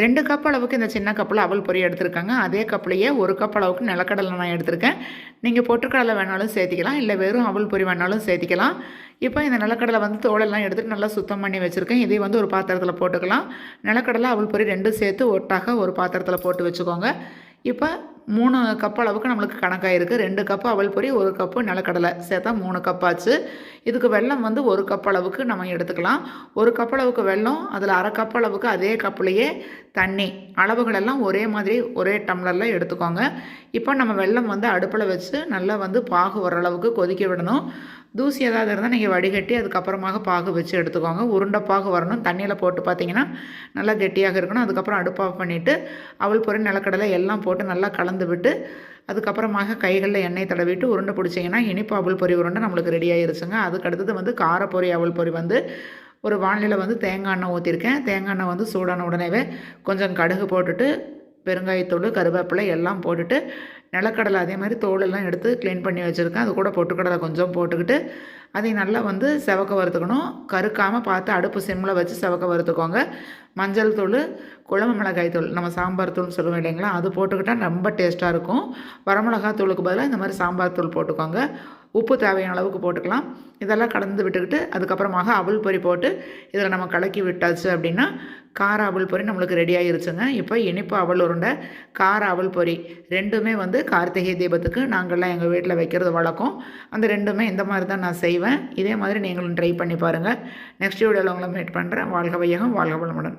ரெண்டு கப் அளவுக்கு இந்த சின்ன கப்பில் அவல் பொரி எடுத்திருக்காங்க அதே கப்லேயே ஒரு கப் அளவுக்கு நிலக்கடலை நான் எடுத்திருக்கேன். நீங்கள் பொட்டுக்கடலை வேணாலும் சேர்த்திக்கலாம். இல்லை வெறும் அவல் பொரி வேணாலும் சேர்த்திக்கலாம். இப்போ இந்த நிலக்கடலை வந்து தோலெல்லாம் எடுத்துகிட்டு நல்லா சுத்தம் பண்ணி வச்சுருக்கேன். இதையும் வந்து ஒரு பாத்திரத்தில் போட்டுக்கலாம். நிலக்கடலை, அவல் பொரி ரெண்டும் சேர்த்து ஒட்டாக ஒரு பாத்திரத்தில் போட்டு வச்சுக்கோங்க. இப்போ மூணு கப் அளவுக்கு நம்மளுக்கு கணக்காயிருக்கு. ரெண்டு கப்பு அவல் பொரி, ஒரு கப்பு நிலக்கடலை சேர்த்தா மூணு கப் ஆச்சு. இதுக்கு வெல்லம் வந்து ஒரு கப் அளவுக்கு நம்ம எடுத்துக்கலாம். ஒரு கப் அளவுக்கு வெல்லம், அதில 1/2 கப் அளவுக்கு அதே கப்புலையே தண்ணி. அளவுகள் எல்லாம் ஒரே மாதிரி ஒரே டம்ளரில் எடுத்துக்கோங்க. இப்போ நம்ம வெல்லம் வந்து அடுப்பில் வச்சு நல்லா வந்து பாகு வர அளவுக்கு கொதிக்க விடணும். தூசி ஏதாவது இருந்தால் நீங்கள் வடிகட்டி அதுக்கப்புறமாக பாகு வச்சு எடுத்துக்கோங்க. உருண்டை பாகு வரணும். தண்ணியில் போட்டு பார்த்தீங்கன்னா, நல்லா கெட்டியாக இருக்கணும். அதுக்கப்புறம் அடுப்ப ஆஃப் பண்ணிவிட்டு அவல் பொரி, நிலக்கடலை எல்லாம் போட்டு நல்லா கலந்து விட்டு, அதுக்கப்புறமாக கைகளில் எண்ணெய் தடவிட்டு உருண்டை பிடிச்சிங்கன்னா, இனிப்பு அவல் பொரி உருண்டை நம்மளுக்கு ரெடி ஆயிருச்சுங்க. அதுக்கு அடுத்தது வந்து காரப்பொறி பொரி, அவல் பொரி வந்து ஒரு வானிலையில் வந்து தேங்காய் எண்ணெய் ஊற்றிருக்கேன் தேங்காய் எண்ணெய் வந்து சூடான உடனேவே கொஞ்சம் கடுகு போட்டுட்டு, பெருங்காயத்தூள் கருவேப்பிலை எல்லாம் போட்டுட்டு, நிலக்கடலை அதே மாதிரி தோலெல்லாம் எடுத்து க்ளீன் பண்ணி வச்சுருக்கேன். அது கூட பொட்டுக்கடலை கொஞ்சம் போட்டுக்கிட்டு, அதையும் நல்லா வந்து செவக்க வறுத்துக்கணும். கருக்காமல் பார்த்து அடுப்பு சிம்மில் வச்சு செவக்க வறுத்துக்கோங்க. மஞ்சள் தூள் குழம்பு மிளகாய் தூள், நம்ம சாம்பார் தூள்னு சொல்லுவோம் இல்லைங்களா? அது போட்டுக்கிட்டால் ரொம்ப டேஸ்ட்டாக இருக்கும். வரமிளகாய் தூளுக்கு பதிலாக இந்த மாதிரி சாம்பார் தூள் போட்டுக்கோங்க. உப்பு தேவையான அளவுக்கு போட்டுக்கலாம். இதெல்லாம் கலந்து விட்டுக்கிட்டு, அதுக்கப்புறமாக அவல் பொறி போட்டு, இதில் நம்ம கலக்கி விட்டாச்சு அப்படின்னா, கார அவல் பொரி நம்மளுக்கு ரெடி ஆகிருச்சுங்க இப்போ இனிப்பு அவல் உருண்டை, கார அவல் பொறி ரெண்டுமே வந்து கார்த்திகை தீபத்துக்கு நாங்கள்லாம் எங்கள் வீட்டில் வைக்கிறது வழக்கம். அந்த ரெண்டுமே இந்த மாதிரி தான் நான் செய்வேன். இதே மாதிரி நீங்களும் ட்ரை பண்ணி பாருங்க. நெக்ஸ்ட் வீடியோவில் உங்களை மீட் பண்ணுறேன் வாழ்க வையகம், வாழ்க வளமுடன்.